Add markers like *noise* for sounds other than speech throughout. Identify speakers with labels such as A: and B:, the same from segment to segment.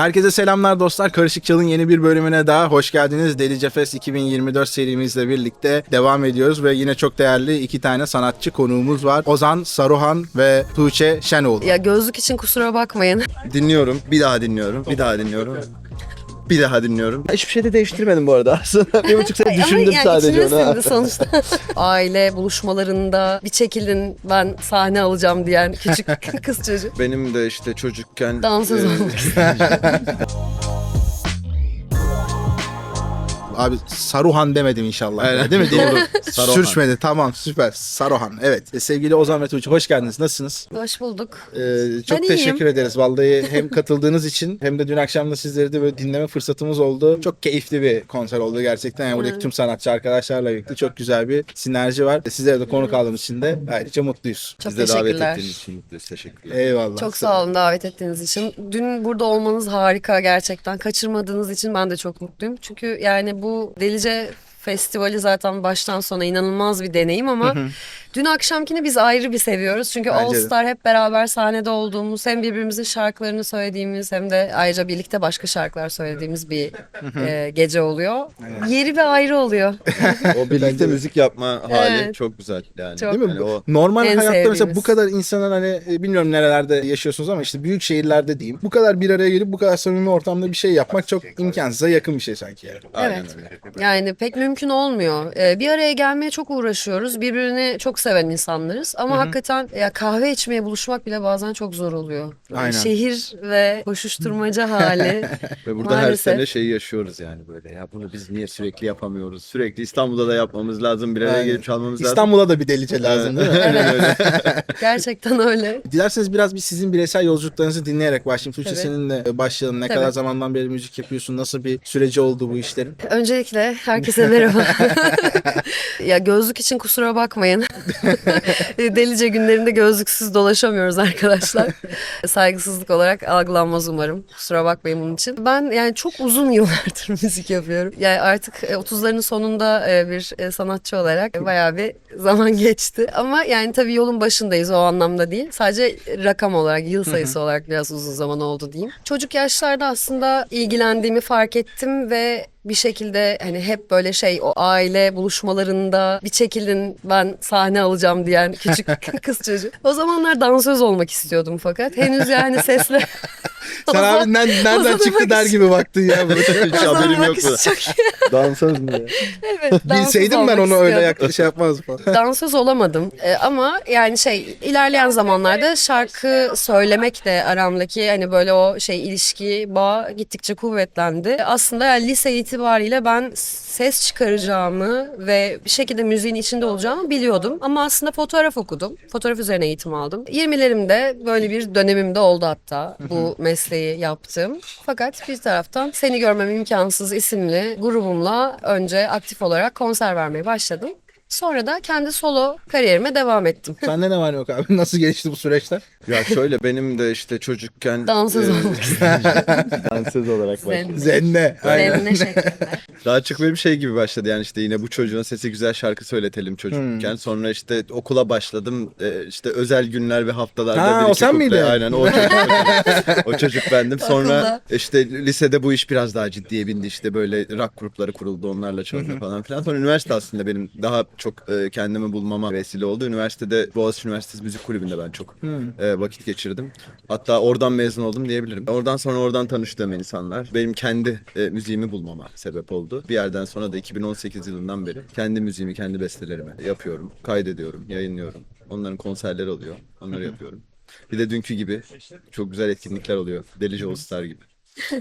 A: Herkese selamlar dostlar. Karışık Çal'ın yeni bir bölümüne daha hoş geldiniz. Delice Fest 2024 serimizle birlikte devam ediyoruz ve yine çok değerli iki tane sanatçı konuğumuz var. Ozan Saruhan ve Tuğçe Şenoğlu.
B: Ya gözlük için kusura bakmayın.
C: Dinliyorum. Bir daha dinliyorum. Bir daha dinliyorum. Bir daha dinliyorum. Hiçbir şey de değiştirmedim bu arada aslında. bir buçuk sene düşündüm
B: yani
C: sadece onu. *laughs*
B: sonuçta. Aile buluşmalarında bir çekilin ben sahne alacağım diyen küçük *laughs* kız çocuğu.
C: Benim de işte çocukken...
B: Dansöz
C: e,
B: olmak *laughs*
A: Abi Saruhan demedim inşallah.
C: Aynen.
A: Değil mi?
C: Doğru. *laughs* Saruhan.
A: Sürçmedi. Tamam süper. Saruhan. Evet. E, sevgili Ozan ve Tuğçe hoş geldiniz. Nasılsınız?
B: Hoş bulduk.
A: Ee, çok
B: Ben
A: teşekkür
B: iyiyim.
A: ederiz. Vallahi hem katıldığınız için hem de dün akşam da sizleri de böyle dinleme fırsatımız oldu. Çok keyifli bir konser oldu gerçekten. Yani buradaki tüm sanatçı arkadaşlarla birlikte çok güzel bir sinerji var. Sizlere de konuk aldığımız için de ayrıca mutluyuz.
B: Çok
C: Biz de davet
B: teşekkürler.
C: ettiğiniz için mutluyuz. Teşekkürler.
A: Eyvallah.
B: Çok sağ olun davet ettiğiniz için. Dün burada olmanız harika gerçekten. Kaçırmadığınız için ben de çok mutluyum. Çünkü yani bu Delice Festivali zaten baştan sona inanılmaz bir deneyim ama dün akşamkini biz ayrı bir seviyoruz. Çünkü
A: Bence
B: All
A: de.
B: Star hep beraber sahnede olduğumuz hem birbirimizin şarkılarını söylediğimiz hem de ayrıca birlikte başka şarkılar söylediğimiz bir e, gece oluyor. Yeri bir ayrı oluyor. *laughs*
C: O birlikte müzik yapma hali
B: Evet.
C: çok güzel yani.
B: Çok.
A: Değil mi?
C: Hani o
A: Normal
B: En
A: hayatta mesela
B: sevdiğimiz.
A: bu kadar insanın hani e, bilmiyorum nerelerde yaşıyorsunuz ama işte büyük şehirlerde diyeyim. Bu kadar bir araya gelip bu kadar samimi ortamda bir şey yapmak çok imkansıza yakın bir şey sanki yani.
C: aynen
B: Evet.
C: öyle.
B: Yani pek mümkün olmuyor. Ee, bir araya gelmeye çok uğraşıyoruz. Birbirini çok seven insanlarız. Ama hakikaten ya kahve içmeye buluşmak bile bazen çok zor oluyor.
A: Aynen.
B: Şehir ve koşuşturmaca *laughs* hali.
C: Ve burada her
B: Maalesef.
C: sene şeyi yaşıyoruz yani böyle. Ya bunu biz niye sürekli yapamıyoruz? Sürekli İstanbul'da da yapmamız lazım. Bir araya
A: Aynen.
C: gelip çalmamız lazım.
A: İstanbul'a da bir delice lazım değil mi? *laughs*
C: Aynen öyle. *laughs*
B: Gerçekten öyle.
A: Dilerseniz biraz bir sizin bireysel yolculuklarınızı dinleyerek başlayayım. Tuğçe
B: Tabii.
A: seninle başlayalım. Ne
B: Tabii.
A: kadar zamandan beri müzik yapıyorsun? Nasıl bir süreci oldu bu işlerin?
B: Öncelikle herkese merhaba. ya gözlük için kusura bakmayın. *laughs* Delice günlerinde gözlüksüz dolaşamıyoruz arkadaşlar. *laughs* Saygısızlık olarak algılanmaz umarım. Kusura bakmayın bunun için. Ben yani çok uzun *laughs* yıllardır müzik yapıyorum. Yani artık e, 30'ların sonunda e, bir e, sanatçı olarak bayağı bir zaman geçti. Ama yani tabii yolun başındayız o anlamda değil. Sadece rakam olarak, yıl sayısı olarak biraz uzun zaman oldu diyeyim. Çocuk yaşlarda aslında ilgilendiğimi fark ettim ve bir şekilde hani hep böyle şey o aile buluşmalarında bir çekilin ben sahne alacağım diyen küçük *laughs* kız çocuğu. O zamanlar dansöz olmak istiyordum fakat henüz yani sesle *laughs*
A: Sen abi nen- nereden çıktı der gibi baktın ya. *laughs*
C: Hiç haberim yok Dansöz mü?
B: evet, dansöz
A: Bilseydim ben onu öyle
B: istiyordum.
A: yak- şey yapmazdım falan.
B: Dansöz olamadım Ee, ama yani şey ilerleyen zamanlarda şarkı söylemek de aramdaki hani böyle o şey ilişki bağ gittikçe kuvvetlendi. Aslında yani lise itibariyle ben ses çıkaracağımı ve bir şekilde müziğin içinde olacağımı biliyordum. Ama aslında fotoğraf okudum. Fotoğraf üzerine eğitim aldım. 20'lerimde böyle bir dönemimde oldu hatta bu mesleği yaptım. Fakat bir taraftan Seni Görmem İmkansız isimli grubumla önce aktif olarak konser vermeye başladım. Sonra da kendi solo kariyerime devam ettim. *laughs*
A: Sende ne var yok abi? Nasıl gelişti bu süreçler?
C: Ya şöyle benim de işte çocukken
B: Dansöz
C: e,
B: olmak *laughs*
C: dansöz olarak
B: Zen.
A: Zenne. Aynen.
B: Zevne şeklinde. *laughs*
C: Daha çok bir şey gibi başladı yani işte yine bu çocuğun sesi güzel şarkı söyletelim çocukken. Sonra işte okula başladım. Ee, işte özel günler ve haftalarda
A: Ha,
C: bir
A: o sen miydin?
C: Aynen o çocuk, o çocuk bendim. Sonra
B: Okulda.
C: işte lisede bu iş biraz daha ciddiye bindi. İşte böyle rock grupları kuruldu onlarla çalma falan filan. Sonra üniversite aslında benim daha çok e, kendimi bulmama vesile oldu. Üniversitede Boğaziçi Üniversitesi Müzik Kulübü'nde ben çok e, vakit geçirdim. Hatta oradan mezun oldum diyebilirim. Oradan sonra oradan tanıştığım insanlar benim kendi e, müziğimi bulmama sebep oldu. Bir yerden sonra da 2018 yılından beri kendi müziğimi, kendi bestelerimi yapıyorum, kaydediyorum, yayınlıyorum. Onların konserleri oluyor. Onları yapıyorum. Bir de dünkü gibi çok güzel etkinlikler oluyor. Delice All Star gibi.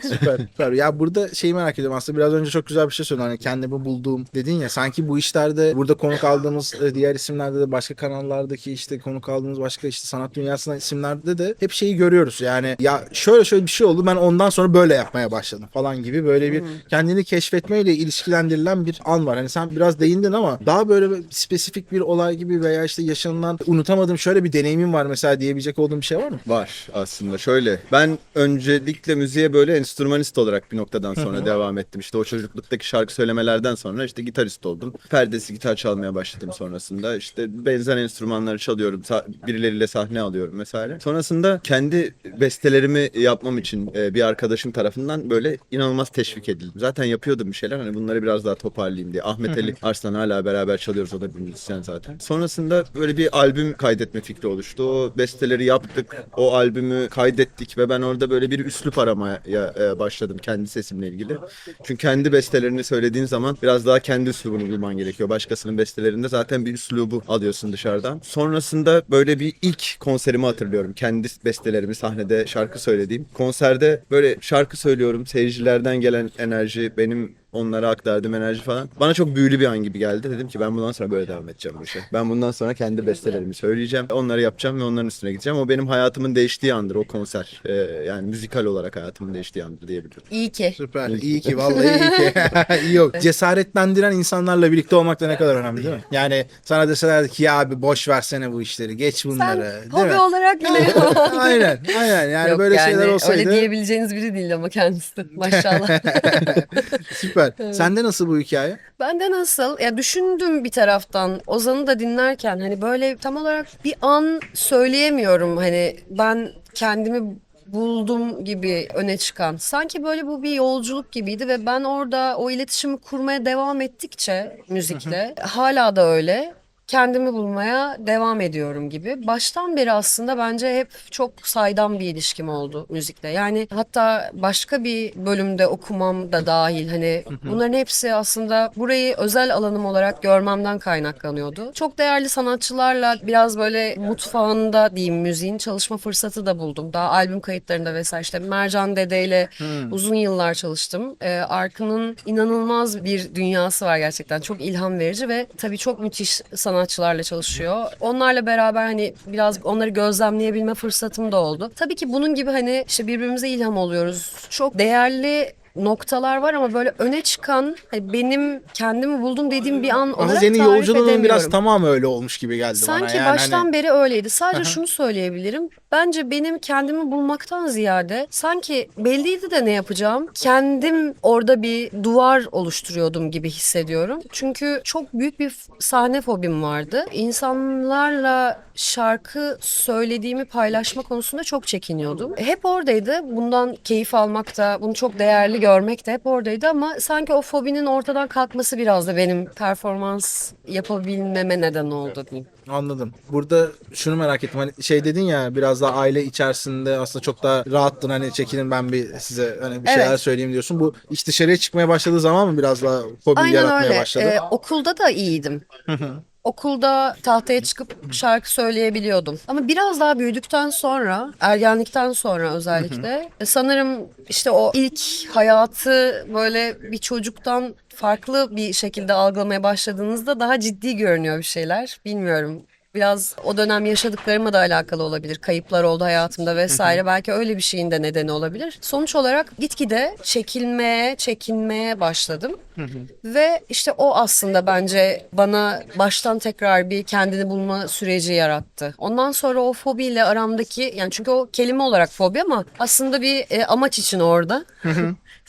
A: Süper, süper. Ya burada şeyi merak ediyorum aslında biraz önce çok güzel bir şey söyledin. Hani kendimi bulduğum dedin ya sanki bu işlerde burada konuk aldığımız e, diğer isimlerde de başka kanallardaki işte konuk aldığımız başka işte sanat dünyasında isimlerde de hep şeyi görüyoruz. Yani ya şöyle şöyle bir şey oldu ben ondan sonra böyle yapmaya başladım falan gibi böyle bir kendini keşfetmeyle ilişkilendirilen bir an var. Hani sen biraz değindin ama daha böyle bir spesifik bir olay gibi veya işte yaşanılan unutamadığım şöyle bir deneyimim var mesela diyebilecek olduğum bir şey var mı?
C: Var aslında şöyle. Ben öncelikle müziğe böyle böyle enstrümanist olarak bir noktadan sonra devam ettim. İşte o çocukluktaki şarkı söylemelerden sonra işte gitarist oldum. Perdesi gitar çalmaya başladım sonrasında. İşte benzer enstrümanları çalıyorum. sa- birileriyle sahne alıyorum vesaire. Sonrasında kendi bestelerimi yapmam için e, bir arkadaşım tarafından böyle inanılmaz teşvik edildim. Zaten yapıyordum bir şeyler. Hani bunları biraz daha toparlayayım diye. Ahmet Ali Arslan hala beraber çalıyoruz. O da bir müzisyen zaten. Sonrasında böyle bir albüm kaydetme fikri oluştu. O besteleri yaptık. O albümü kaydettik ve ben orada böyle bir üslup aramaya e, başladım kendi sesimle ilgili. Çünkü kendi bestelerini söylediğin zaman biraz daha kendi üslubunu bulman gerekiyor. Başkasının bestelerinde zaten bir üslubu alıyorsun dışarıdan. Sonrasında böyle bir ilk konserimi hatırlıyorum. Kendi bestelerimi sahnede şarkı söylediğim. Konserde böyle şarkı söylüyorum. Seyircilerden gelen enerji benim onlara aktardığım enerji falan bana çok büyülü bir an gibi geldi. Dedim ki ben bundan sonra böyle devam edeceğim bu işe. Ben bundan sonra kendi bestelerimi söyleyeceğim. Onları yapacağım ve onların üstüne gideceğim. O benim hayatımın değiştiği andır o konser. Ee, yani müzikal olarak hayatımın değiştiği andır diyebilirim.
B: İyi ki.
A: Süper. İyi ki vallahi iyi ki. *laughs* *laughs* iyi yok. Cesaretlendiren insanlarla birlikte olmak da ne kadar önemli değil mi? Yani sana deselerdi ki ya abi boş versene bu işleri. Geç
B: Sen
A: bunları. değil
B: hobi
A: mi?
B: olarak yine *laughs*
A: aynen. Aynen. Yani
B: Yok
A: böyle
B: yani
A: şeyler olsaydı
B: öyle diyebileceğiniz biri değil ama kendisi. Maşallah.
A: süper. Sende nasıl bu hikaye?
B: Ben de nasıl? Ya düşündüm bir taraftan. Ozan'ı da dinlerken hani böyle tam olarak bir an söyleyemiyorum. Hani ben kendimi buldum gibi öne çıkan. Sanki böyle bu bir yolculuk gibiydi ve ben orada o iletişimi kurmaya devam ettikçe müzikle hala da öyle kendimi bulmaya devam ediyorum gibi. Baştan beri aslında bence hep çok saydam bir ilişkim oldu müzikle. Yani hatta başka bir bölümde okumam da dahil hani bunların hepsi aslında burayı özel alanım olarak görmemden kaynaklanıyordu. Çok değerli sanatçılarla biraz böyle mutfağında diyeyim müziğin çalışma fırsatı da buldum. Daha albüm kayıtlarında vesaire işte Mercan Dede ile uzun yıllar çalıştım. Ee, Arkın'ın inanılmaz bir dünyası var gerçekten. Çok ilham verici ve tabii çok müthiş sanatçılarla çalışıyor. Onlarla beraber hani biraz onları gözlemleyebilme fırsatım da oldu. Tabii ki bunun gibi hani işte birbirimize ilham oluyoruz. Çok değerli noktalar var ama böyle öne çıkan hani benim kendimi buldum dediğim bir an
A: Ama
B: olarak
A: senin
B: tarif
A: yolculuğun
B: edemiyorum.
A: biraz tamam öyle olmuş gibi geldi bana.
B: Sanki
A: Yani
B: baştan
A: hani-
B: beri öyleydi. Sadece şunu söyleyebilirim. Bence benim kendimi bulmaktan ziyade sanki belliydi de ne yapacağım. Kendim orada bir duvar oluşturuyordum gibi hissediyorum. Çünkü çok büyük bir sahne fobim vardı. İnsanlarla şarkı söylediğimi paylaşma konusunda çok çekiniyordum. Hep oradaydı. Bundan keyif almak da, bunu çok değerli görmek de hep oradaydı ama sanki o fobinin ortadan kalkması biraz da benim performans yapabilmeme neden oldu diyeyim.
A: Anladım. Burada şunu merak ettim. Hani şey dedin ya biraz daha aile içerisinde aslında çok daha rahattın hani çekilin ben bir size hani bir
B: Evet.
A: şeyler söyleyeyim diyorsun. Bu iş dışarıya çıkmaya başladığı zaman mı biraz daha hobi
B: Aynen
A: yaratmaya
B: öyle.
A: başladı?
B: Ee, okulda da iyiydim. Okulda tahtaya çıkıp şarkı söyleyebiliyordum. Ama biraz daha büyüdükten sonra, ergenlikten sonra özellikle sanırım işte o ilk hayatı böyle bir çocuktan farklı bir şekilde algılamaya başladığınızda daha ciddi görünüyor bir şeyler. Bilmiyorum. Biraz o dönem yaşadıklarıma da alakalı olabilir. Kayıplar oldu hayatımda vesaire. Belki öyle bir şeyin de nedeni olabilir. Sonuç olarak gitgide çekilmeye, çekinmeye başladım. Ve işte o aslında bence bana baştan tekrar bir kendini bulma süreci yarattı. Ondan sonra o fobiyle aramdaki yani çünkü o kelime olarak fobi ama aslında bir e, amaç için orada. *laughs*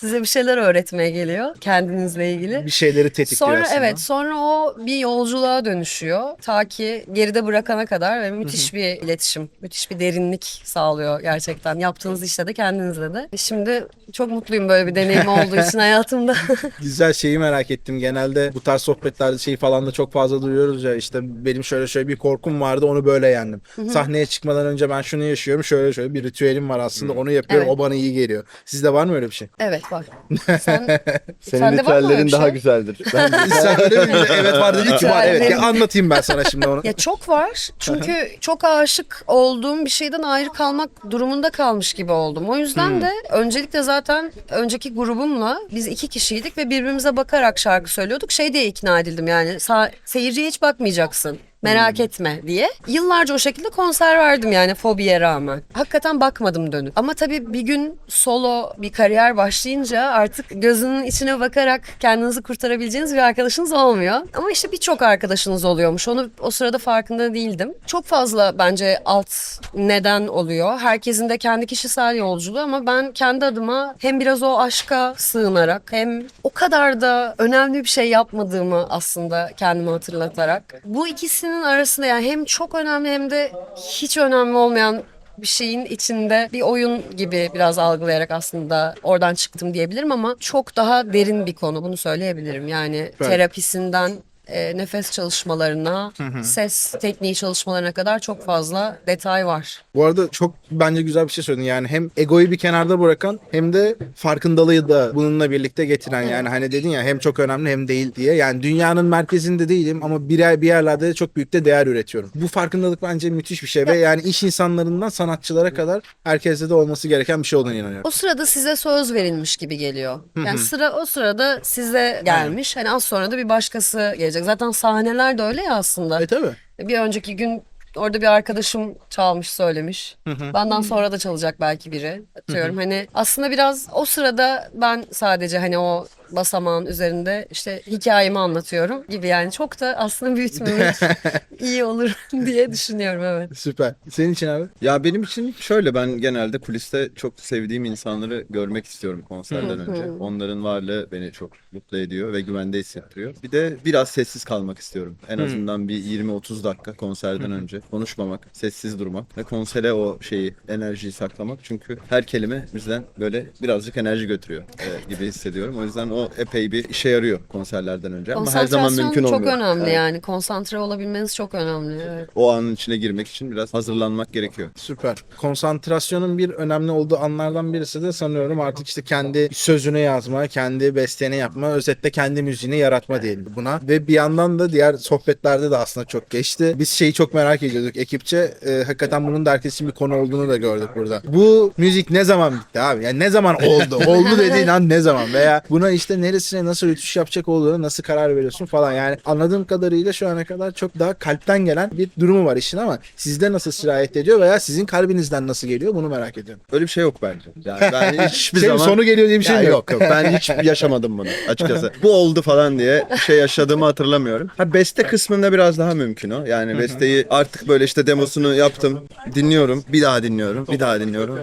B: Size bir şeyler öğretmeye geliyor kendinizle ilgili.
A: bir şeyleri tetikliyor
B: Sonra
A: aslında.
B: evet sonra o bir yolculuğa dönüşüyor. Ta ki geride bırakana kadar ve müthiş bir iletişim, müthiş bir derinlik sağlıyor gerçekten. Yaptığınız işte de kendinizle de. Şimdi çok mutluyum böyle bir deneyim *laughs* olduğu için hayatımda. *laughs*
A: Güzel şeyi merak ettim. Genelde bu tarz sohbetlerde şey falan da çok fazla duyuyoruz ya işte benim şöyle şöyle bir korkum vardı onu böyle yendim. Sahneye çıkmadan önce ben şunu yaşıyorum şöyle şöyle bir ritüelim var aslında onu yapıyorum
B: Evet.
A: o bana iyi geliyor. Sizde var mı öyle bir şey?
B: evet var. *laughs* Sen,
C: Senin
B: sende var mı öyle
C: ritüellerin
B: bir
C: daha
B: şey?
C: güzeldir. Ben *laughs*
A: Sen öyle mi? *laughs* Evet var dedi ki var. Evet ya anlatayım ben sana şimdi onu.
B: Ya çok var. Çünkü çok aşık olduğum bir şeyden ayrı kalmak durumunda kalmış gibi oldum. O yüzden de öncelikle zaten önceki grubumla biz iki kişiydik ve birbirimize bakarak şarkı söylüyorduk. Şey diye ikna edildim yani sa- seyirciye hiç bakmayacaksın. Merak etme diye. Yıllarca o şekilde konser verdim yani fobiye rağmen. Hakikaten bakmadım dönüp. Ama tabii bir gün solo bir kariyer başlayınca artık gözünün içine bakarak kendinizi kurtarabileceğiniz bir arkadaşınız olmuyor. Ama işte birçok arkadaşınız oluyormuş. Onu o sırada farkında değildim. Çok fazla bence alt neden oluyor. Herkesin de kendi kişisel yolculuğu ama ben kendi adıma hem biraz o aşka sığınarak hem o kadar da önemli bir şey yapmadığımı aslında kendime hatırlatarak. Bu ikisinin arasında yani hem çok önemli hem de hiç önemli olmayan bir şeyin içinde bir oyun gibi biraz algılayarak aslında oradan çıktım diyebilirim ama çok daha derin bir konu bunu söyleyebilirim. Yani
A: Evet.
B: terapisinden e, nefes çalışmalarına, ses tekniği çalışmalarına kadar çok fazla detay var.
A: Bu arada çok bence güzel bir şey söyledin. Yani hem egoyu bir kenarda bırakan hem de farkındalığı da bununla birlikte getiren. Yani hani dedin ya hem çok önemli hem değil diye. Yani dünyanın merkezinde değilim ama bir, yer, bir yerlerde de çok büyük de değer üretiyorum. Bu farkındalık bence müthiş bir şey ve yani iş insanlarından sanatçılara kadar herkeste de olması gereken bir şey olduğunu inanıyorum.
B: O sırada size söz verilmiş gibi geliyor. Yani sıra o sırada size gelmiş. Hani az sonra da bir başkası gelecek. Zaten sahneler de öyle ya aslında.
A: E tabii.
B: Bir önceki gün orada bir arkadaşım çalmış söylemiş. Benden sonra da çalacak belki biri. Atıyorum hani aslında biraz o sırada ben sadece hani o basamağın üzerinde işte hikayemi anlatıyorum gibi yani çok da aslında büyütmemek *laughs* iyi olur *laughs* diye düşünüyorum evet.
A: Süper. Senin için abi?
C: Ya benim için şöyle ben genelde kuliste çok sevdiğim insanları görmek istiyorum konserden önce. Onların varlığı beni çok mutlu ediyor ve güvende hissettiriyor. Bir de biraz sessiz kalmak istiyorum. En azından bir 20-30 dakika konserden önce konuşmamak, sessiz durmak ve konsere o şeyi, enerjiyi saklamak. Çünkü her kelime bizden böyle birazcık enerji götürüyor e, gibi hissediyorum. O yüzden o epey bir işe yarıyor konserlerden önce ama her zaman
B: Konsantrasyon
C: mümkün
B: çok
C: olmuyor.
B: önemli
C: Evet.
B: yani. Konsantre olabilmeniz çok önemli. Evet.
C: O anın içine girmek için biraz hazırlanmak gerekiyor.
A: Süper. Konsantrasyonun bir önemli olduğu anlardan birisi de sanıyorum artık işte kendi sözünü yazma, kendi besteni yapma, özetle kendi müziğini yaratma diyelim buna. Ve bir yandan da diğer sohbetlerde de aslında çok geçti. Biz şeyi çok merak ediyorduk ekipçe. Ee, hakikaten bunun da herkesin bir konu olduğunu da gördük burada. Bu müzik ne zaman bitti abi? Yani ne zaman oldu? *laughs* oldu dediğin an ne zaman? Veya buna işte neresine nasıl rütüş yapacak olduğunu nasıl karar veriyorsun falan. Yani anladığım kadarıyla şu ana kadar çok daha kalpten gelen bir durumu var işin ama sizde nasıl sirayet ediyor veya sizin kalbinizden nasıl geliyor bunu merak ediyorum.
C: Öyle bir şey yok bence. Yani *laughs* ben hiçbir
A: Şey,
C: zaman
A: sonu geliyor diye bir şey
C: Ya
A: yok?
C: yok yok. Ben hiç yaşamadım bunu açıkçası. *laughs* Bu oldu falan diye bir şey yaşadığımı hatırlamıyorum. Ha beste kısmında biraz daha mümkün o. Yani besteyi artık böyle işte demosunu yaptım. Dinliyorum. Bir daha dinliyorum. Bir daha dinliyorum.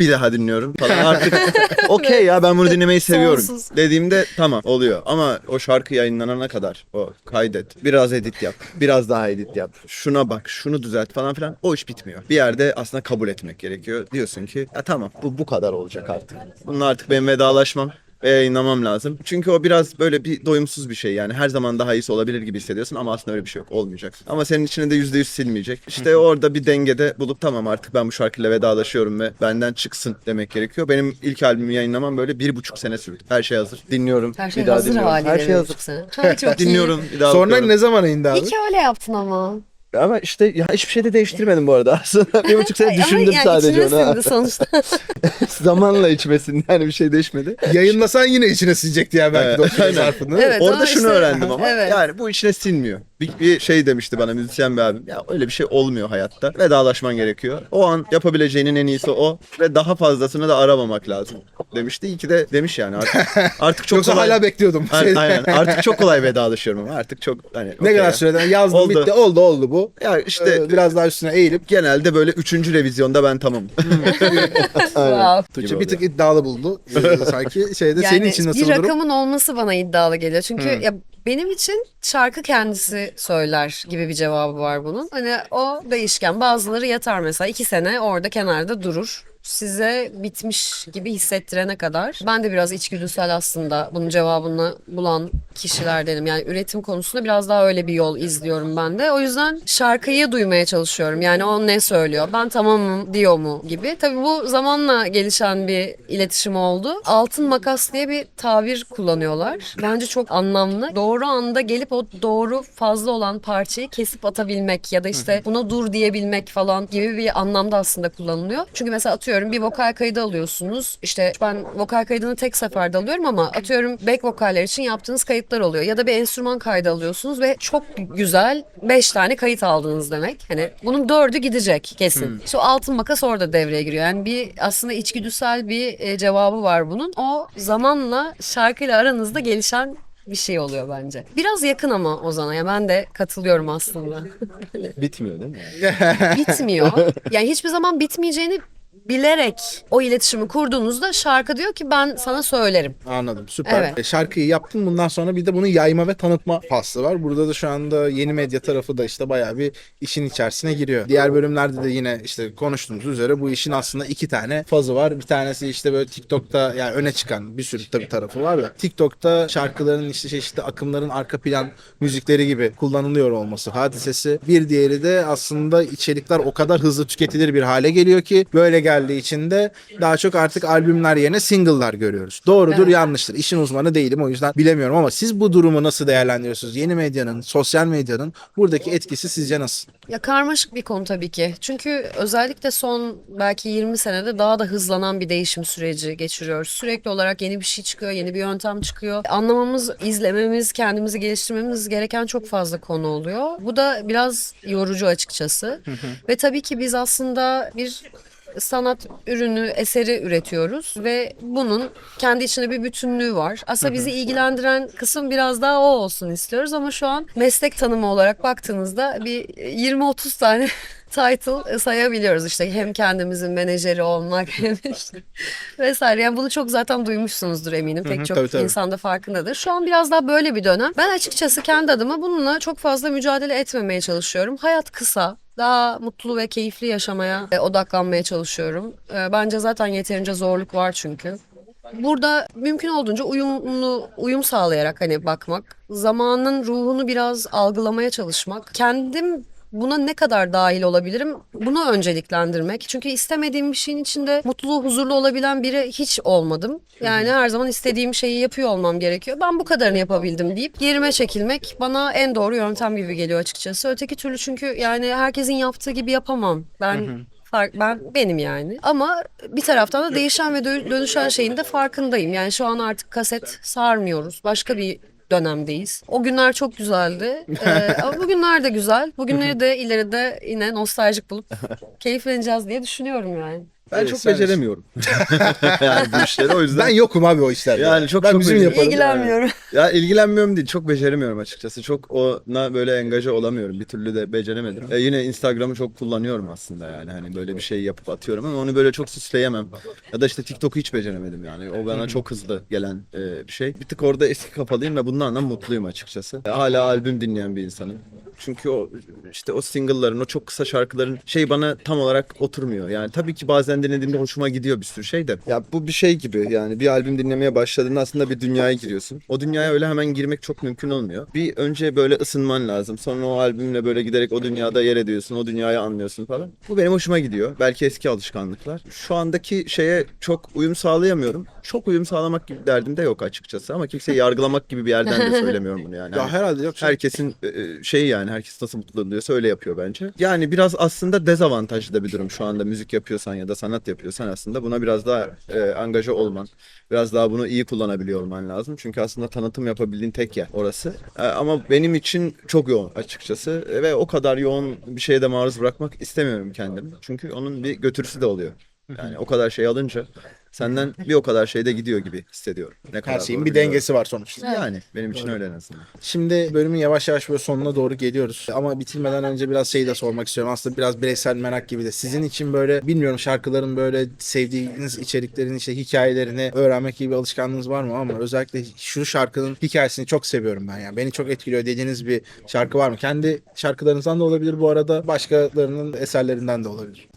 C: Bir daha dinliyorum falan. Artık *laughs* okey ya ben bunu dinlemeyi seviyorum
B: Sonsuz.
C: dediğimde tamam oluyor. Ama o şarkı yayınlanana kadar o kaydet biraz edit yap biraz daha edit yap şuna bak şunu düzelt falan filan o iş bitmiyor. Bir yerde aslında kabul etmek gerekiyor. Diyorsun ki ya tamam bu bu kadar olacak artık. Bunun artık benim vedalaşmam ve yayınlamam lazım. Çünkü o biraz böyle bir doyumsuz bir şey yani her zaman daha iyisi olabilir gibi hissediyorsun ama aslında öyle bir şey yok olmayacak. Ama senin içine de yüzde yüz silmeyecek. İşte orada bir dengede bulup tamam artık ben bu şarkıyla vedalaşıyorum ve benden çıksın demek gerekiyor. Benim ilk albümü yayınlamam böyle bir buçuk sene sürdü. Her şey hazır. Dinliyorum.
B: Her şey
C: bir daha
B: hazır
C: dinliyorum.
B: haliyle.
C: Her şey
B: bir
C: hazır.
B: buçuk sene. Ha, *laughs* çok iyi.
C: Dinliyorum. Bir daha
A: Sonra
C: bakıyorum.
A: ne zaman indi abi?
B: İyi ki öyle yaptın ama.
C: Ama işte ya hiçbir şey de değiştirmedim bu arada. Aslında bir buçuk sene düşündüm
B: yani
C: sadece
B: içine
C: onu.
B: sindi sonuçta. *laughs*
C: Zamanla içmesin yani bir şey değişmedi.
A: Yayınlasan yine içine silecekti ya belki de o
C: Evet,
A: süre
C: aynen.
A: zarfını.
B: Evet.
C: Orada
B: ama
C: şunu
B: işte-
C: öğrendim ama
B: Evet.
C: yani bu içine sinmiyor. Bir, bir şey demişti bana müzisyen bir abim. Ya öyle bir şey olmuyor hayatta. Vedalaşman gerekiyor. O an yapabileceğinin en iyisi o ve daha fazlasını da aramamak lazım demişti. İyi ki de demiş yani artık, *laughs* artık çok
A: Yoksa
C: kolay.
A: hala bekliyordum.
C: A- Aynen. *laughs* Artık çok kolay vedalaşıyorum ama artık çok hani
A: ne
C: okey
A: kadar
C: ya.
A: süreden yazdım
C: Oldu.
A: bitti oldu oldu bu.
C: Ya işte
A: Ee, biraz daha üstüne eğilip
C: genelde böyle üçüncü revizyonda ben tamamım. *laughs*
B: wow.
A: Tuğçe bir tık iddialı buldu. Ee, sanki şeyde senin için nasıl
B: bir
A: durum?
B: rakamın olması bana iddialı geliyor. Çünkü ya benim için şarkı kendisi söyler gibi bir cevabı var bunun. Hani o değişken. Bazıları yatar mesela iki sene orada kenarda durur. Size bitmiş gibi hissettirene kadar. Ben de biraz içgüdüsel aslında bunun cevabını bulan kişilerdenim. Yani üretim konusunda biraz daha öyle bir yol izliyorum ben de. O yüzden şarkıyı duymaya çalışıyorum. Yani o ne söylüyor? Ben tamamım diyor mu gibi. Tabii bu zamanla gelişen bir iletişim oldu. Altın makas diye bir tabir kullanıyorlar. Bence çok anlamlı. Doğru anda gelip o doğru fazla olan parçayı kesip atabilmek ya da işte buna dur diyebilmek falan gibi bir anlamda aslında kullanılıyor. Çünkü mesela atıyorum atıyorum bir vokal kaydı alıyorsunuz. İşte ben vokal kaydını tek seferde alıyorum ama atıyorum back vokaller için yaptığınız kayıtlar oluyor. Ya da bir enstrüman kaydı alıyorsunuz ve çok güzel 5 tane kayıt aldınız demek. Hani bunun dördü gidecek kesin. İşte o altın makas orada devreye giriyor. Yani bir aslında içgüdüsel bir e, cevabı var bunun. O zamanla şarkıyla aranızda gelişen bir şey oluyor bence. Biraz yakın ama Ozan'a. Ya ben de katılıyorum aslında.
C: Bitmiyor değil mi?
B: bitmiyor. Yani hiçbir zaman bitmeyeceğini bilerek o iletişimi kurduğunuzda şarkı diyor ki ben sana söylerim.
A: Anladım süper.
B: Evet.
A: E, Şarkıyı yaptın bundan sonra bir de bunu yayma ve tanıtma faslı var. Burada da şu anda yeni medya tarafı da işte bayağı bir işin içerisine giriyor. Diğer bölümlerde de yine işte konuştuğumuz üzere bu işin aslında iki tane fazı var. Bir tanesi işte böyle TikTok'ta yani öne çıkan bir sürü tabii tarafı var da TikTok'ta şarkıların işte çeşitli akımların arka plan müzikleri gibi kullanılıyor olması hadisesi. Bir diğeri de aslında içerikler o kadar hızlı tüketilir bir hale geliyor ki böyle geldiği için de daha çok artık albümler yerine single'lar görüyoruz. Doğrudur
B: Evet.
A: yanlıştır. İşin uzmanı değilim o yüzden bilemiyorum ama siz bu durumu nasıl değerlendiriyorsunuz? Yeni medyanın, sosyal medyanın buradaki etkisi sizce nasıl?
B: Ya karmaşık bir konu tabii ki. Çünkü özellikle son belki 20 senede daha da hızlanan bir değişim süreci geçiriyoruz. Sürekli olarak yeni bir şey çıkıyor, yeni bir yöntem çıkıyor. Anlamamız, izlememiz, kendimizi geliştirmemiz gereken çok fazla konu oluyor. Bu da biraz yorucu açıkçası. Ve tabii ki biz aslında bir sanat ürünü, eseri üretiyoruz ve bunun kendi içinde bir bütünlüğü var. Aslında bizi ilgilendiren kısım biraz daha o olsun istiyoruz ama şu an meslek tanımı olarak baktığınızda bir 20-30 tane *laughs* title sayabiliyoruz işte hem kendimizin menajeri olmak hem *laughs* işte vesaire. Yani bunu çok zaten duymuşsunuzdur eminim. Pek
A: hı,
B: çok
A: tabii, tabii.
B: insan da farkındadır. Şu an biraz daha böyle bir dönem. Ben açıkçası kendi adıma bununla çok fazla mücadele etmemeye çalışıyorum. Hayat kısa. Daha mutlu ve keyifli yaşamaya e, odaklanmaya çalışıyorum. E, Bence zaten yeterince zorluk var çünkü. Burada mümkün olduğunca uyumlu uyum sağlayarak hani bakmak, zamanın ruhunu biraz algılamaya çalışmak, kendim buna ne kadar dahil olabilirim bunu önceliklendirmek. Çünkü istemediğim bir şeyin içinde mutlu, huzurlu olabilen biri hiç olmadım. Yani her zaman istediğim şeyi yapıyor olmam gerekiyor. Ben bu kadarını yapabildim deyip yerime çekilmek bana en doğru yöntem gibi geliyor açıkçası. Öteki türlü çünkü yani herkesin yaptığı gibi yapamam. Ben fark ben benim yani. Ama bir taraftan da değişen ve dö- dönüşen şeyin de farkındayım. Yani şu an artık kaset sarmıyoruz. Başka bir dönemdeyiz. O günler çok güzeldi. *laughs* Ee, ama bugünler de güzel. Bugünleri de ileride yine nostaljik bulup *laughs* keyifleneceğiz diye düşünüyorum yani.
C: Ben
A: Evet,
C: çok
A: sen-
C: beceremiyorum. *laughs* yani bu işleri o yüzden.
A: Ben yokum abi o işlerde.
C: Yani çok-
A: ben
C: çok
A: bizim
C: öyle.
A: yaparım.
B: İlgilenmiyorum.
C: Ya ilgilenmiyorum değil, çok beceremiyorum açıkçası. Çok ona böyle engaje olamıyorum. Bir türlü de beceremedim. E, yine Instagram'ı çok kullanıyorum aslında yani. Hani böyle bir şey yapıp atıyorum ama onu böyle çok süsleyemem. Ya da işte TikTok'u hiç beceremedim yani. O bana çok hızlı gelen e, bir şey. Bir tık orada eski kafalıyım ve bundan da mutluyum açıkçası. E, hala albüm dinleyen bir insanım. Çünkü o işte o single'ların, o çok kısa şarkıların şey bana tam olarak oturmuyor. Yani tabii ki bazen dinlediğimde hoşuma gidiyor bir sürü şey de. Ya bu bir şey gibi yani bir albüm dinlemeye başladığında aslında bir dünyaya giriyorsun. O dünyaya öyle hemen girmek çok mümkün olmuyor. Bir önce böyle ısınman lazım. Sonra o albümle böyle giderek o dünyada yer ediyorsun. O dünyayı anlıyorsun falan. Bu benim hoşuma gidiyor. Belki eski alışkanlıklar. Şu andaki şeye çok uyum sağlayamıyorum. Çok uyum sağlamak gibi derdim de yok açıkçası. Ama kimseyi yargılamak gibi bir yerden de *laughs* söylemiyorum bunu yani.
A: Ya herhalde yok.
C: Herkesin e, şeyi yani herkes nasıl mutlu oluyorsa öyle yapıyor bence. Yani biraz aslında dezavantajlı da bir durum şu anda müzik yapıyorsan ya da sanat yapıyorsan aslında buna biraz daha e, angaja olman, biraz daha bunu iyi kullanabiliyor olman lazım. Çünkü aslında tanıtım yapabildiğin tek yer orası. E, ama benim için çok yoğun açıkçası E, ve o kadar yoğun bir şeye de maruz bırakmak istemiyorum kendimi. Çünkü onun bir götürüsü de oluyor. Yani o kadar şey alınca senden bir o kadar şey de gidiyor gibi hissediyorum. Ne kadar
A: Her şeyin
C: doğru
A: bir
C: bilmiyorum.
A: dengesi var sonuçta.
C: Yani benim için öyle en azından.
A: Şimdi bölümün yavaş yavaş böyle sonuna doğru geliyoruz. Ama bitirmeden önce biraz şeyi de sormak istiyorum. Aslında biraz bireysel merak gibi de. Sizin için böyle bilmiyorum şarkıların böyle sevdiğiniz içeriklerin işte hikayelerini öğrenmek gibi bir alışkanlığınız var mı? Ama özellikle şu şarkının hikayesini çok seviyorum ben yani. Beni çok etkiliyor dediğiniz bir şarkı var mı? Kendi şarkılarınızdan da olabilir bu arada. Başkalarının eserlerinden de olabilir.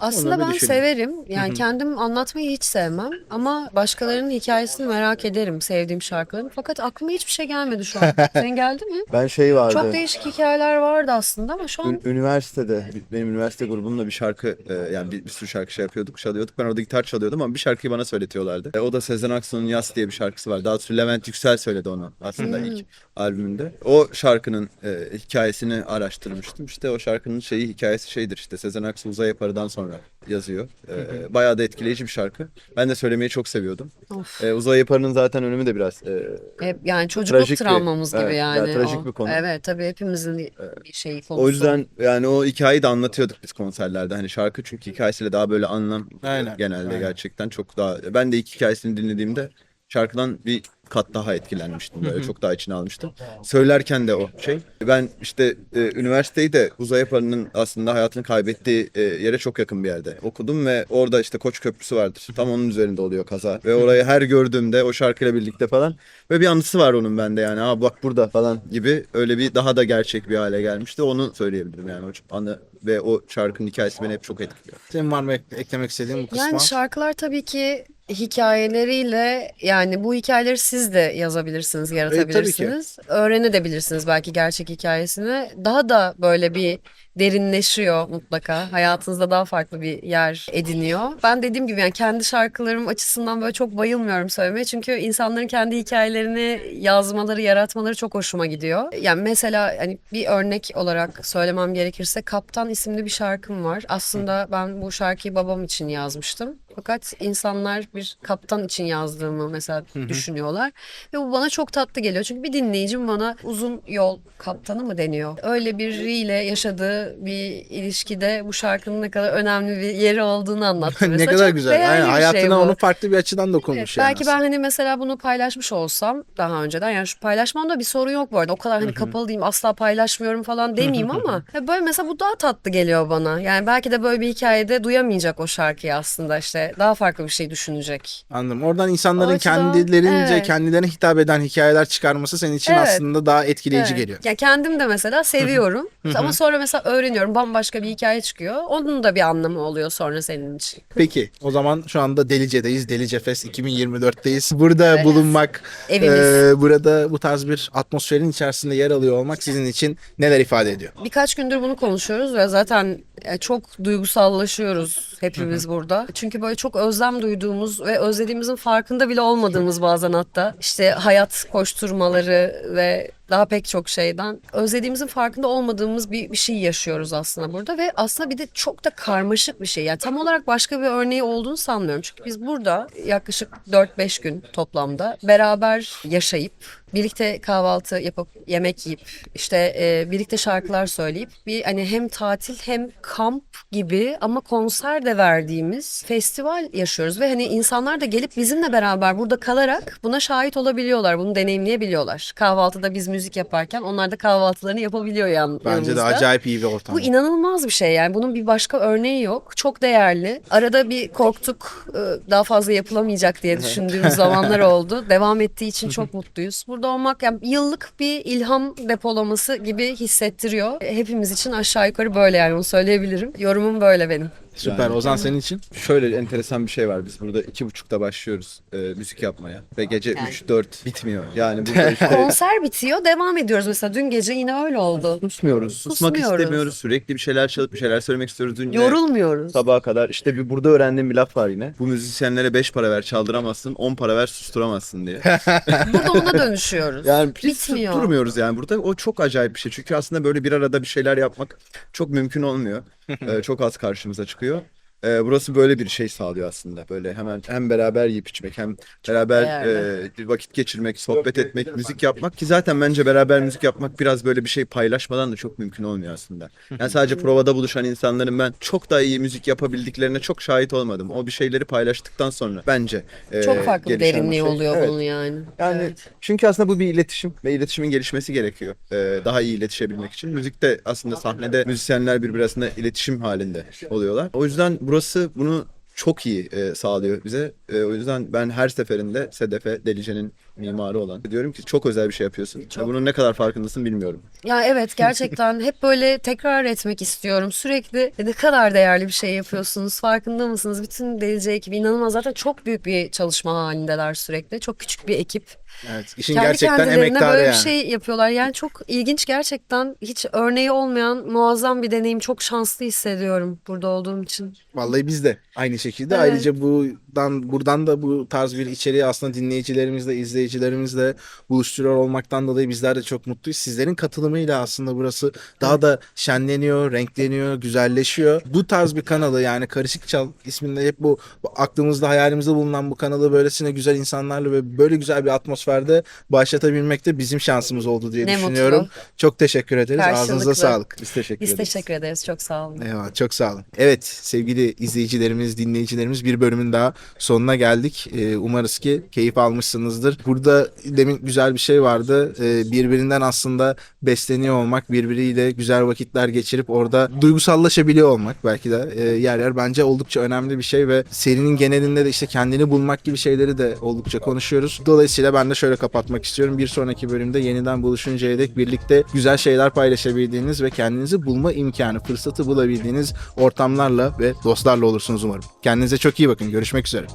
B: Aslında ben
A: düşünün.
B: severim. Yani kendim anlatmayı hiç sevmem. Ama başkalarının hikayesini merak ederim sevdiğim şarkıların. Fakat aklıma hiçbir şey gelmedi şu an. *laughs* Senin geldi mi?
C: Ben şey vardı.
B: Çok değişik hikayeler vardı aslında ama şu an
C: Ün- üniversitede benim üniversite grubumla bir şarkı e, yani bir, bir sürü şarkı şey yapıyorduk çalıyorduk ben orada gitar çalıyordum ama bir şarkıyı bana söyletiyorlardı. E, o da Sezen Aksu'nun Yas diye bir şarkısı var. Daha doğrusu Levent Yüksel söyledi onu aslında ilk albümünde. O şarkının e, hikayesini araştırmıştım. İşte o şarkının şeyi hikayesi şeydir işte Sezen Aksu Uzay Yaparı'dan sonra sonra yazıyor. Ee, bayağı da etkileyici bir şarkı. Ben de söylemeyi çok seviyordum.
B: Of.
C: Ee, Uzay Yaparı'nın zaten önümü de biraz e,
B: Hep yani çocukluk
C: Trajik bir-
B: travmamız gibi
C: evet,
B: yani.
C: ya trajik
B: o.
C: bir konu.
B: Evet tabii hepimizin bir şeyi konusu.
C: O yüzden yani o hikayeyi de anlatıyorduk biz konserlerde. Hani şarkı çünkü hikayesiyle daha böyle anlam
A: Aynen,
C: genelde
A: aynen.
C: gerçekten çok daha. Ben de ilk hikayesini dinlediğimde şarkıdan bir kat daha etkilenmiştim. Böyle çok daha içine almıştım. Söylerken de o şey. Ben işte e, üniversiteyi de Uzay Yaparı'nın aslında hayatını kaybettiği e, yere çok yakın bir yerde okudum ve orada işte Koç Köprüsü vardır. Tam onun üzerinde oluyor kaza. Ve orayı her gördüğümde o şarkıyla birlikte falan ve bir anısı var onun bende yani. Aa bak burada falan gibi öyle bir daha da gerçek bir hale gelmişti. Onu söyleyebilirim yani o anı ve o şarkının hikayesi beni hep çok etkiliyor.
A: Senin var mı ek- eklemek istediğin bu kısma?
B: Yani şarkılar tabii ki hikayeleriyle yani bu hikayeleri siz de yazabilirsiniz, yaratabilirsiniz. Öğrenebilirsiniz belki gerçek hikayesini. Daha da böyle bir derinleşiyor mutlaka. Hayatınızda daha farklı bir yer ediniyor. Ben dediğim gibi yani kendi şarkılarım açısından böyle çok bayılmıyorum söylemeye. Çünkü insanların kendi hikayelerini yazmaları, yaratmaları çok hoşuma gidiyor. Yani mesela hani bir örnek olarak söylemem gerekirse Kaptan isimli bir şarkım var. Aslında ben bu şarkıyı babam için yazmıştım. Fakat insanlar bir kaptan için yazdığımı mesela düşünüyorlar. Ve bu bana çok tatlı geliyor. Çünkü bir dinleyicim bana uzun yol kaptanı mı deniyor? Öyle biriyle yaşadığı bir ilişkide bu şarkının ne kadar önemli bir yeri olduğunu anlattı. *laughs*
A: ne
B: Mesela
A: kadar
B: çok
A: güzel.
B: değerli
A: Aynen,
B: bir
A: hayatına
B: şey bu.
A: onu farklı bir açıdan dokunmuş yani.
B: belki ben hani mesela bunu paylaşmış olsam daha önceden yani şu paylaşmamda bir sorun yok bu arada. O kadar hani kapalı diyeyim asla paylaşmıyorum falan demeyeyim ama ya böyle mesela bu daha tatlı geliyor bana. Yani belki de böyle bir hikayede duyamayacak o şarkıyı aslında işte daha farklı bir şey düşünecek.
A: Anladım. Oradan insanların
B: O açıdan,
A: kendilerince
B: evet.
A: kendilerine hitap eden hikayeler çıkarması senin için
B: Evet.
A: aslında daha etkileyici
B: Evet.
A: geliyor.
B: Ya kendim de mesela seviyorum ama sonra mesela öğreniyorum bambaşka bir hikaye çıkıyor. Onun da bir anlamı oluyor sonra senin için.
A: Peki o zaman şu anda Delice'deyiz. Delice Fest 2024'teyiz. Burada
B: Evet.
A: bulunmak,
B: Evimiz.
A: e, burada bu tarz bir atmosferin içerisinde yer alıyor olmak sizin için neler ifade ediyor?
B: Birkaç gündür bunu konuşuyoruz ve zaten e, çok duygusallaşıyoruz hepimiz burada. Çünkü böyle çok özlem duyduğumuz ve özlediğimizin farkında bile olmadığımız bazen hatta işte hayat koşturmaları ve daha pek çok şeyden özlediğimizin farkında olmadığımız bir, bir şey yaşıyoruz aslında burada ve aslında bir de çok da karmaşık bir şey. Yani tam olarak başka bir örneği olduğunu sanmıyorum. Çünkü biz burada yaklaşık 4-5 gün toplamda beraber yaşayıp birlikte kahvaltı yapıp yemek yiyip işte e, birlikte şarkılar söyleyip bir hani hem tatil hem kamp gibi ama konser de verdiğimiz festival yaşıyoruz ve hani insanlar da gelip bizimle beraber burada kalarak buna şahit olabiliyorlar, bunu deneyimleyebiliyorlar. Kahvaltıda biz müzik yaparken onlar da kahvaltılarını yapabiliyor yan,
A: Bence de
B: yanımızda.
A: acayip iyi bir ortam.
B: Bu inanılmaz bir şey yani bunun bir başka örneği yok. Çok değerli. Arada bir korktuk e, daha fazla yapılamayacak diye düşündüğümüz zamanlar *laughs* oldu. Devam ettiği için çok *laughs* mutluyuz. Burada olmak yani yıllık bir ilham depolaması gibi hissettiriyor. Hepimiz için aşağı yukarı böyle yani onu söyleyebilirim. Yorumum böyle benim.
A: Süper.
C: Yani-
A: Ozan senin için?
C: Şöyle enteresan bir şey var. Biz burada iki buçukta başlıyoruz e, müzik yapmaya. Ve gece
B: Yani.
C: 3-4 bitmiyor. Yani burada *laughs* işte
B: Konser bitiyor devam ediyoruz mesela dün gece yine öyle oldu.
C: susmuyoruz. Susmak
B: Susmuyoruz.
C: istemiyoruz. Sürekli bir şeyler çalıp bir şeyler söylemek istiyoruz. Dün yine
B: Yorulmuyoruz.
C: sabaha kadar. İşte bir burada öğrendiğim bir laf var yine. Bu müzisyenlere 5 para ver çaldıramazsın, 10 para ver susturamazsın diye. *laughs*
B: Burada ona dönüşüyoruz.
C: Yani biz
B: Bitmiyor.
C: durmuyoruz yani burada. O çok acayip bir şey. Çünkü aslında böyle bir arada bir şeyler yapmak çok mümkün olmuyor. *laughs* Ee, çok az karşımıza çıkıyor. oluyor. Ee, burası böyle bir şey sağlıyor aslında. Böyle hemen hem beraber yiyip içmek hem beraber e, vakit geçirmek, sohbet etmek, müzik yapmak ki zaten bence beraber müzik yapmak biraz böyle bir şey paylaşmadan da çok mümkün olmuyor aslında. *laughs* Yani sadece provada buluşan insanların ben çok daha iyi müzik yapabildiklerine çok şahit olmadım. O bir şeyleri paylaştıktan sonra bence e,
B: Çok farklı bir
C: gelişen bir
B: derinliği
C: şey.
B: oluyor
C: Evet.
B: bunun yani.
C: Yani
B: Evet.
C: çünkü aslında bu bir iletişim ve iletişimin gelişmesi gerekiyor. Ee, daha iyi iletişebilmek için. Müzikte aslında sahnede müzisyenler birbirine iletişim halinde oluyorlar. O yüzden burası bunu çok iyi e, sağlıyor bize. E, o yüzden ben her seferinde Sedef'e Delice'nin mimarı olan diyorum ki çok özel bir şey yapıyorsun. Ve bunun ne kadar farkındasın bilmiyorum.
B: Ya evet gerçekten hep böyle tekrar etmek istiyorum. Sürekli ne kadar değerli bir şey yapıyorsunuz farkında mısınız? Bütün Delice ekibi inanılmaz zaten çok büyük bir çalışma halindeler sürekli. Çok küçük bir ekip.
A: Evet. İşin
B: Kendi
A: gerçekten emektarı
B: böyle
A: yani.
B: bir şey yapıyorlar. Yani çok ilginç gerçekten hiç örneği olmayan muazzam bir deneyim. Çok şanslı hissediyorum burada olduğum için.
A: Vallahi biz de aynı şekilde.
B: Evet.
A: Ayrıca buradan buradan da bu tarz bir içeriği aslında dinleyicilerimizle, izleyicilerimizle buluşturuyor olmaktan dolayı bizler de çok mutluyuz. Sizlerin katılımıyla aslında burası daha da şenleniyor, renkleniyor, güzelleşiyor. Bu tarz bir kanalı yani Karışık Çal isminde hep bu bu aklımızda hayalimizde bulunan bu kanalı böylesine güzel insanlarla ve böyle güzel bir atmosferde başlatabilmek de bizim şansımız oldu diye
B: Ne
A: düşünüyorum.
B: mutlu.
A: Çok teşekkür ederiz.
B: Karşılıklı.
A: Ağzınıza sağlık.
C: Biz teşekkür
B: Biz
C: ederiz.
B: teşekkür ederiz. Çok sağ olun.
A: Eyvallah çok sağ olun. Evet sevgili izleyicilerimiz, dinleyicilerimiz bir bölümün daha sonuna geldik. Ee, umarız ki keyif almışsınızdır. Burada demin güzel bir şey vardı. Ee, birbirinden aslında besleniyor olmak, birbiriyle güzel vakitler geçirip orada duygusallaşabiliyor olmak belki de e, yer yer bence oldukça önemli bir şey ve serinin genelinde de işte kendini bulmak gibi şeyleri de oldukça konuşuyoruz. Dolayısıyla ben de şöyle kapatmak istiyorum. Bir sonraki bölümde yeniden buluşuncaya dek birlikte güzel şeyler paylaşabildiğiniz ve kendinizi bulma imkanı, fırsatı bulabildiğiniz ortamlarla ve dostlarla olursunuz umarım. Kendinize çok iyi bakın. Görüşmek üzere.